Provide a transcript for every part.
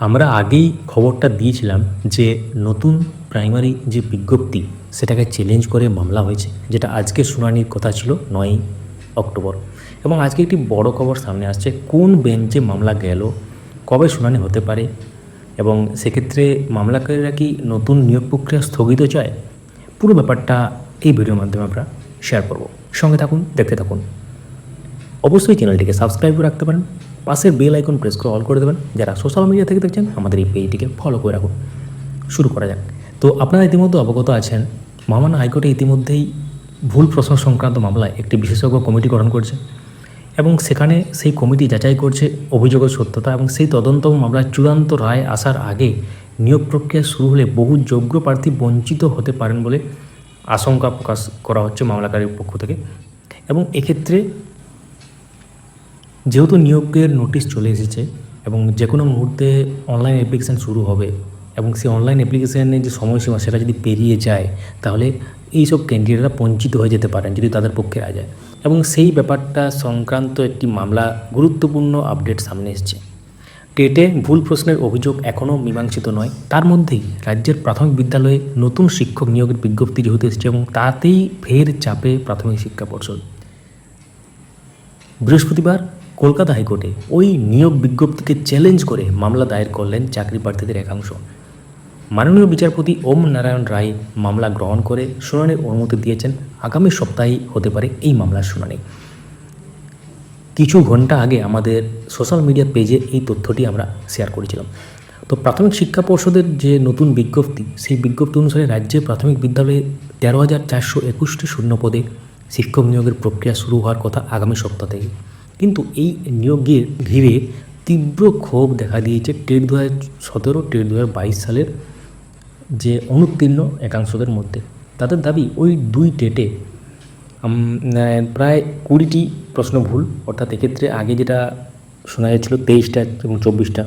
আমরা আগেই খবরটা দিয়েছিলাম যে নতুন প্রাইমারি যে বিজ্ঞপ্তি, সেটাকে চ্যালেঞ্জ করে মামলা হয়েছে, যেটা আজকে শুনানির কথা ছিল নয়ই অক্টোবর। এবং আজকে একটি বড় খবর সামনে আসছে, কোন বেঞ্চে মামলা গেল, কবে শুনানি হতে পারে, এবং সেক্ষেত্রে মামলাকারীরা কি নতুন নিয়োগ প্রক্রিয়া স্থগিত চায়? পুরো ব্যাপারটা এই ভিডিওর মাধ্যমে আমরা শেয়ার করব। সঙ্গে থাকুন, দেখতে থাকুন। অবশ্যই চ্যানেলটিকে সাবস্ক্রাইব করে রাখতে পারেন। পাশের বেল আইকন প্রেস করে অল করে দেবেন। যারা সোশ্যাল মিডিয়া থেকে দেখছেন, আমাদের এই পেজটিকে ফলো করে রাখুন। শুরু করা যাক। তো আপনারা ইতিমধ্যে অবগত আছেন মামানা হাইকোর্টে ইতিমধ্যেই ভুল প্রশ্ন সংক্রান্ত মামলায় একটি বিশেষজ্ঞ কমিটি গঠন করছে এবং সেখানে সেই কমিটি যাচাই করছে অভিযোগের সত্যতা এবং সেই তদন্ত মামলার চূড়ান্ত রায় আসার আগে নিয়োগ প্রক্রিয়া শুরু হলে বহু যোগ্য প্রার্থী বঞ্চিত হতে পারেন বলে আশঙ্কা প্রকাশ করা হচ্ছে মামলাকারীর পক্ষ থেকে। এবং এক্ষেত্রে যেহেতু নিয়োগের নোটিশ চলে এসেছে এবং যে কোনো মুহূর্তে অনলাইন অ্যাপ্লিকেশান শুরু হবে এবং সেই অনলাইন অ্যাপ্লিকেশানের যে সময়সীমা সেটা যদি পেরিয়ে যায়, তাহলে এইসব ক্যান্ডিডেটরা বঞ্চিত হয়ে যেতে পারেন যদি তাদের পক্ষে আ যায়। এবং সেই ব্যাপারটা সংক্রান্ত একটি মামলা গুরুত্বপূর্ণ আপডেট সামনে এসছে। টেটে ভুল প্রশ্নের অভিযোগ এখনও মীমাংসিত নয়। তার মধ্যেই রাজ্যের প্রাথমিক বিদ্যালয়ে নতুন শিক্ষক নিয়োগের বিজ্ঞপ্তি যেহেতু এসেছে এবং তাতেই ফের চাপে প্রাথমিক শিক্ষা পর্ষদ। বৃহস্পতিবার কলকাতা হাইকোর্টে ওই নিয়োগ বিজ্ঞপ্তিকে চ্যালেঞ্জ করে মামলা দায়ের করলেন চাকরি প্রার্থীদের একাংশ। মাননীয় বিচারপতি ওম নারায়ণ রায় মামলা গ্রহণ করে শুনানির অনুমতি দিয়েছেন। আগামী সপ্তাহেই হতে পারে এই মামলার শুনানি। কিছু ঘণ্টা আগে আমাদের সোশ্যাল মিডিয়া পেজে এই তথ্যটি আমরা শেয়ার করেছিলাম। তো প্রাথমিক শিক্ষা পর্ষদের যে নতুন বিজ্ঞপ্তি, সেই বিজ্ঞপ্তি অনুসারে রাজ্যে প্রাথমিক বিদ্যালয়ে তেরো হাজার চারশো একুশটি শূন্য পদে শিক্ষক নিয়োগের প্রক্রিয়া শুরু হওয়ার কথা আগামী সপ্তাহ থেকে। কিন্তু এই নিয়োগের ঘিরে তীব্র ক্ষোভ দেখা দিয়েছে টেট দু হাজার সতেরো, টেট দু হাজার বাইশ সালের যে অনুত্তীর্ণ একাংশদের মধ্যে। তাদের দাবি, ওই দুই টেটে প্রায় কুড়িটি প্রশ্ন ভুল। অর্থাৎ এক্ষেত্রে আগে যেটা শোনা যাচ্ছিল, তেইশটা এবং চব্বিশটা,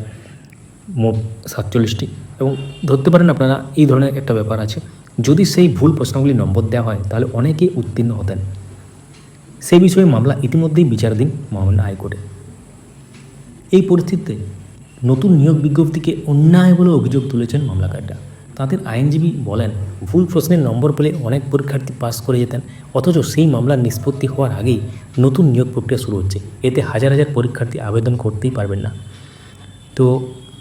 মোট সাতচল্লিশটি। এবং ধরতে পারেন আপনারা, এই ধরনের একটা ব্যাপার আছে। যদি সেই ভুল প্রশ্নগুলি নম্বর দেওয়া হয়, তাহলে অনেকেই উত্তীর্ণ হতেন। সেই বিষয়ে মামলা ইতিমধ্যেই বিচারাধীন মহামান্য হাইকোর্টে। এই পরিস্থিতিতে নতুন নিয়োগ বিজ্ঞপ্তিকে অন্যায় বলে অভিযোগ তুলেছেন মামলাকারীরা। তাদের আইনজীবী বলেন, ভুল প্রশ্নের নম্বর পেলে অনেক পরীক্ষার্থী পাস করে যেতেন, অথচ সেই মামলার নিষ্পত্তি হওয়ার আগেই নতুন নিয়োগ প্রক্রিয়া শুরু হচ্ছে। এতে হাজার হাজার পরীক্ষার্থী আবেদন করতেই পারবেন না। তো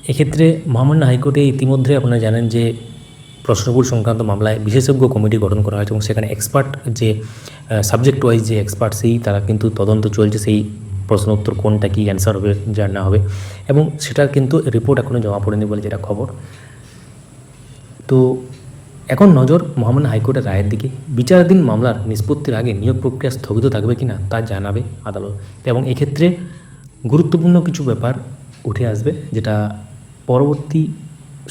এক্ষেত্রে মহামান্য হাইকোর্টে ইতিমধ্যে আপনারা জানেন যে প্রশ্নভুল সংক্রান্ত মামলায় বিশেষজ্ঞ কমিটি গঠন করা হয়েছে এবং সেখানে এক্সপার্ট যে সাবজেক্ট ওয়াইজ যে এক্সপার্ট সেই, তারা কিন্তু তদন্ত চলছে, সেই প্রশ্ন উত্তর কোনটা কী অ্যান্সার হবে যার না হবে এবং সেটার কিন্তু রিপোর্ট এখনও জমা পড়েনি বলে যেটা খবর। তো এখন নজর মহামান্য হাইকোর্টের রায়ের দিকে। বিচারাধীন মামলার নিষ্পত্তির আগে নিয়োগ প্রক্রিয়া স্থগিত থাকবে কি না তা জানাবে আদালত। এবং এক্ষেত্রে গুরুত্বপূর্ণ কিছু ব্যাপার উঠে আসবে, যেটা পরবর্তী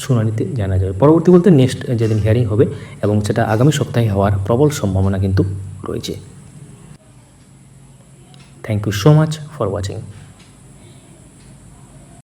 শুনানিতে জানা যাবে। পরবর্তী বলতে নেক্সট যেদিন হিয়ারিং হবে এবং সেটা আগামী সপ্তাহে হওয়ার প্রবল সম্ভাবনা কিন্তু রয়েছে। Thank you so much for watching